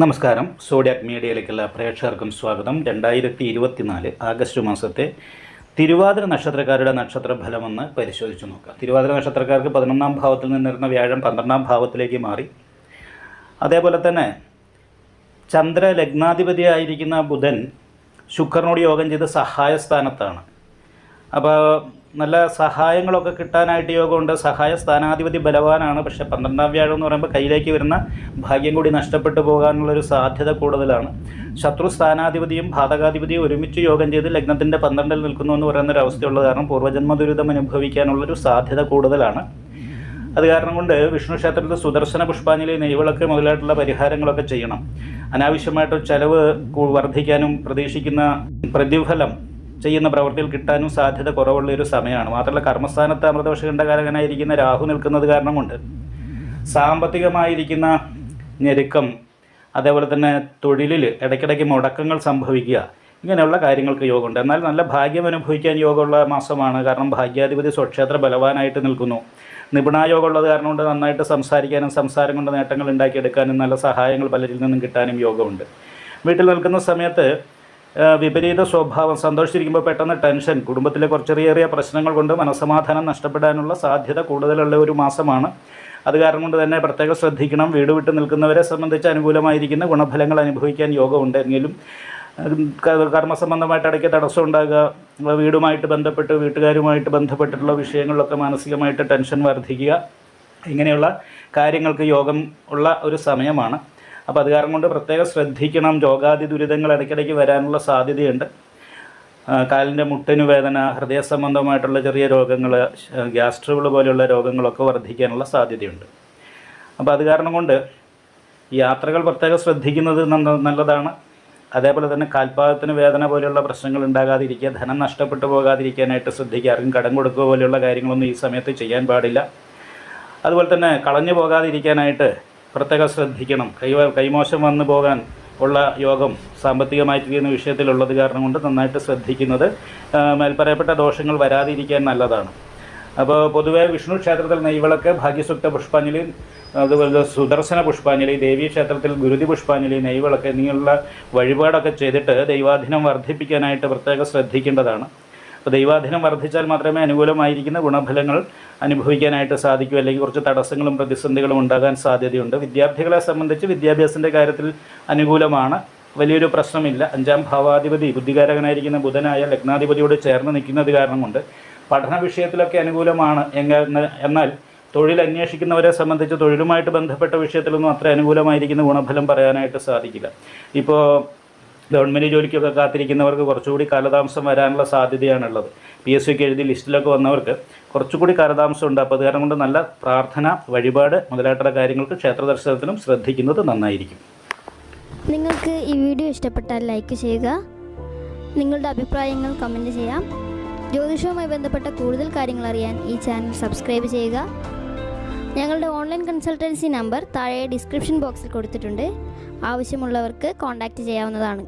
നമസ്കാരം. സോഡിയാക് മീഡിയയിലേക്കുള്ള പ്രേക്ഷകർക്കും സ്വാഗതം. രണ്ടായിരത്തി ഇരുപത്തിനാല് ആഗസ്റ്റ് മാസത്തെ തിരുവാതിര നക്ഷത്രക്കാരുടെ നക്ഷത്ര ഫലമെന്ന് പരിശോധിച്ച് നോക്കാം. തിരുവാതിര നക്ഷത്രക്കാർക്ക് പതിനൊന്നാം ഭാവത്തിൽ നിന്നിരുന്ന വ്യാഴം പന്ത്രണ്ടാം ഭാവത്തിലേക്ക് മാറി. അതേപോലെ തന്നെ ചന്ദ്ര ലഗ്നാധിപതിയായിരിക്കുന്ന ബുധൻ ശുക്രനോട് യോഗം ചെയ്ത് സഹായ സ്ഥാനത്താണ് അപ്പോൾ നല്ല സഹായങ്ങളൊക്കെ കിട്ടാനായിട്ട് യോഗമുണ്ട്. സഹായ സ്ഥാനാധിപതി ബലവാനാണ്. പക്ഷേ പന്ത്രണ്ടാം വ്യാഴം എന്ന് പറയുമ്പോൾ കയ്യിലേക്ക് വരുന്ന ഭാഗ്യം കൂടി നഷ്ടപ്പെട്ടു പോകാനുള്ളൊരു സാധ്യത കൂടുതലാണ്. ശത്രു സ്ഥാനാധിപതിയും ഭാതകാധിപതിയും ഒരുമിച്ച് യോഗം ചെയ്ത് ലഗ്നത്തിന്റെ പന്ത്രണ്ടിൽ നിൽക്കുന്നു എന്ന് പറയുന്ന ഒരു അവസ്ഥയുള്ളത് കാരണം പൂർവജന്മ ദുരിതം അനുഭവിക്കാനുള്ളൊരു സാധ്യത കൂടുതലാണ്. അത് കാരണം കൊണ്ട് വിഷ്ണു ക്ഷേത്രത്തിൽ സുദർശന പുഷ്പാഞ്ജലി നെയ്വിളക്ക് മുതലായിട്ടുള്ള പരിഹാരങ്ങളൊക്കെ ചെയ്യണം. അനാവശ്യമായിട്ട് ചെലവ് വർദ്ധിക്കാനും പ്രതീക്ഷിക്കുന്ന പ്രതിഫലം ചെയ്യുന്ന പ്രവൃത്തിയിൽ കിട്ടാനും സാധ്യത കുറവുള്ള ഒരു സമയമാണ്. മാത്രമല്ല കർമ്മസ്ഥാനത്ത് അമൃതവർഷകണ്ഠകാരകനായിരിക്കുന്ന രാഹു നിൽക്കുന്നത് കാരണം കൊണ്ട് സാമ്പത്തികമായിരിക്കുന്ന ഞെരുക്കം അതേപോലെ തന്നെ തൊഴിലിൽ ഇടയ്ക്കിടയ്ക്ക് മുടക്കങ്ങൾ സംഭവിക്കുക ഇങ്ങനെയുള്ള കാര്യങ്ങൾക്ക് യോഗമുണ്ട്. എന്നാൽ നല്ല ഭാഗ്യം അനുഭവിക്കാൻ യോഗമുള്ള മാസമാണ്. കാരണം ഭാഗ്യാധിപതി സ്വക്ഷേത്ര ബലവാനായിട്ട് നിൽക്കുന്നു. നിപുണായോഗം ഉള്ളത് കാരണം കൊണ്ട് നന്നായിട്ട് സംസാരിക്കാനും സംസാരം കൊണ്ട് നേട്ടങ്ങൾ ഉണ്ടാക്കിയെടുക്കാനും നല്ല സഹായങ്ങൾ പലരിൽ നിന്നും കിട്ടാനും യോഗമുണ്ട്. വീട്ടിൽ നിൽക്കുന്ന സമയത്ത് വിപരീത സ്വഭാവം സന്തോഷിച്ചിരിക്കുമ്പോൾ പെട്ടെന്ന് ടെൻഷൻ കുടുംബത്തിലെ കുറച്ച് ചെറിയ പ്രശ്നങ്ങൾ കൊണ്ട് മനസ്സമാധാനം നഷ്ടപ്പെടാനുള്ള സാധ്യത കൂടുതലുള്ള ഒരു മാസമാണ്. അത് കാരണം കൊണ്ട് തന്നെ പ്രത്യേകം ശ്രദ്ധിക്കണം. വീട് വിട്ട് നിൽക്കുന്നവരെ സംബന്ധിച്ച് അനുകൂലമായിരിക്കുന്ന ഗുണഫലങ്ങൾ അനുഭവിക്കാൻ യോഗമുണ്ട് എങ്കിലും കർമ്മസംബന്ധമായിട്ട് ഇടയ്ക്ക് തടസ്സം ഉണ്ടാകുക വീടുമായിട്ട് ബന്ധപ്പെട്ട് വീട്ടുകാരുമായിട്ട് ബന്ധപ്പെട്ടിട്ടുള്ള വിഷയങ്ങളിലൊക്കെ മാനസികമായിട്ട് ടെൻഷൻ വർദ്ധിക്കുക ഇങ്ങനെയുള്ള കാര്യങ്ങൾക്ക് യോഗം ഉള്ള ഒരു സമയമാണ്. അപ്പോൾ അത് കാരണം കൊണ്ട് പ്രത്യേകം ശ്രദ്ധിക്കണം. രോഗാദി ദുരിതങ്ങൾ ഇടയ്ക്കിടയ്ക്ക് വരാനുള്ള സാധ്യതയുണ്ട്. കാലിന്റെ മുട്ടിന് വേദന ഹൃദയ സംബന്ധമായിട്ടുള്ള ചെറിയ രോഗങ്ങൾ ഗ്യാസ്ട്രുകൾ പോലെയുള്ള രോഗങ്ങളൊക്കെ വർദ്ധിക്കാനുള്ള സാധ്യതയുണ്ട്. അപ്പോൾ അത് കാരണം കൊണ്ട് യാത്രകൾ പ്രത്യേകം ശ്രദ്ധിക്കുന്നത് നല്ലതാണ്. അതേപോലെ തന്നെ കാൽപാദത്തിന് വേദന പോലെയുള്ള പ്രശ്നങ്ങൾ ഉണ്ടാകാതിരിക്കുക ധനം നഷ്ടപ്പെട്ടു പോകാതിരിക്കാനായിട്ട് ശ്രദ്ധിക്കുക ആർക്കും കടം കൊടുക്കുക പോലെയുള്ള കാര്യങ്ങളൊന്നും ഈ സമയത്ത് ചെയ്യാൻ പാടില്ല. അതുപോലെ തന്നെ കളഞ്ഞു പോകാതിരിക്കാനായിട്ട് പ്രത്യേകം ശ്രദ്ധിക്കണം. കൈ കൈമോശം വന്നു പോകാൻ ഉള്ള യോഗം സാമ്പത്തികമായി തീരുന്ന വിഷയത്തിലുള്ളത് കാരണം കൊണ്ട് നന്നായിട്ട് ശ്രദ്ധിക്കുന്നത്. മേൽപ്പറയപ്പെട്ട ദോഷങ്ങൾ വരാതിരിക്കാൻ നല്ലതാണ്. അപ്പോൾ പൊതുവേ വിഷ്ണു ക്ഷേത്രത്തിൽ നെയ്വിളക്ക് ഭാഗ്യസുക്ത പുഷ്പാഞ്ജലി അതുപോലെ സുദർശന പുഷ്പാഞ്ജലി ദേവീ ക്ഷേത്രത്തിൽ ഗുരുതി പുഷ്പാഞ്ജലി നെയ്വിളക്ക് എന്നിങ്ങനെയുള്ള വഴിപാടൊക്കെ ചെയ്തിട്ട് ദൈവാധീനം വർദ്ധിപ്പിക്കാനായിട്ട് പ്രത്യേകം ശ്രദ്ധിക്കേണ്ടതാണ്. അപ്പോൾ ദൈവാധീനം വർദ്ധിച്ചാൽ മാത്രമേ അനുകൂലമായിരിക്കുന്ന ഗുണഫലങ്ങൾ അനുഭവിക്കാനായിട്ട് സാധിക്കൂ. അല്ലെങ്കിൽ കുറച്ച് തടസ്സങ്ങളും പ്രതിസന്ധികളും ഉണ്ടാകാൻ സാധ്യതയുണ്ട്. വിദ്യാർത്ഥികളെ സംബന്ധിച്ച് വിദ്യാഭ്യാസത്തിന്റെ കാര്യത്തിൽ അനുകൂലമാണ്. വലിയൊരു പ്രശ്നമില്ല. അഞ്ചാം ഭാവാധിപതി ബുദ്ധികാരകനായിരിക്കുന്ന ബുധനായ ലഗ്നാധിപതിയോട് ചേർന്ന് നിൽക്കുന്നത് കാരണം കൊണ്ട് പഠന വിഷയത്തിലൊക്കെ അനുകൂലമാണ് എന്നാൽ തൊഴിൽ അന്വേഷിക്കുന്നവരെ സംബന്ധിച്ച് തൊഴിലുമായിട്ട് ബന്ധപ്പെട്ട വിഷയത്തിലൊന്നും അത്ര അനുകൂലമായിരിക്കുന്ന ഗുണഫലം പറയാനായിട്ട് സാധിക്കില്ല. ഇപ്പോൾ ഗവൺമെന്റ് ജോലിക്കൊക്കെ കാത്തിരിക്കുന്നവർക്ക് കുറച്ചുകൂടി കാലതാമസം വരാനുള്ള സാധ്യതയാണുള്ളത്. പി എസ് സിക്ക് എഴുതി ലിസ്റ്റിലൊക്കെ വന്നവർക്ക് കുറച്ചുകൂടി കാലതാമസം ഉണ്ട് അപ്പോൾ അത് കാരണം കൊണ്ട് നല്ല പ്രാർത്ഥന വഴിപാട് മുതലായിട്ടുള്ള കാര്യങ്ങൾക്ക് ക്ഷേത്ര ദർശനത്തിനും ശ്രദ്ധിക്കുന്നത് നന്നായിരിക്കും. നിങ്ങൾക്ക് ഈ വീഡിയോ ഇഷ്ടപ്പെട്ടാൽ ലൈക്ക് ചെയ്യുക. നിങ്ങളുടെ അഭിപ്രായങ്ങൾ കമന്റ് ചെയ്യാം. ജ്യോതിഷവുമായി ബന്ധപ്പെട്ട കൂടുതൽ കാര്യങ്ങൾ അറിയാൻ ഈ ചാനൽ സബ്സ്ക്രൈബ് ചെയ്യുക. ഞങ്ങളുടെ ഓൺലൈൻ കൺസൾട്ടൻസി നമ്പർ താഴെ ഡിസ്ക്രിപ്ഷൻ ബോക്സിൽ കൊടുത്തിട്ടുണ്ട്. ആവശ്യമുള്ളവർക്ക് കോൺടാക്റ്റ് ചെയ്യാവുന്നതാണ്.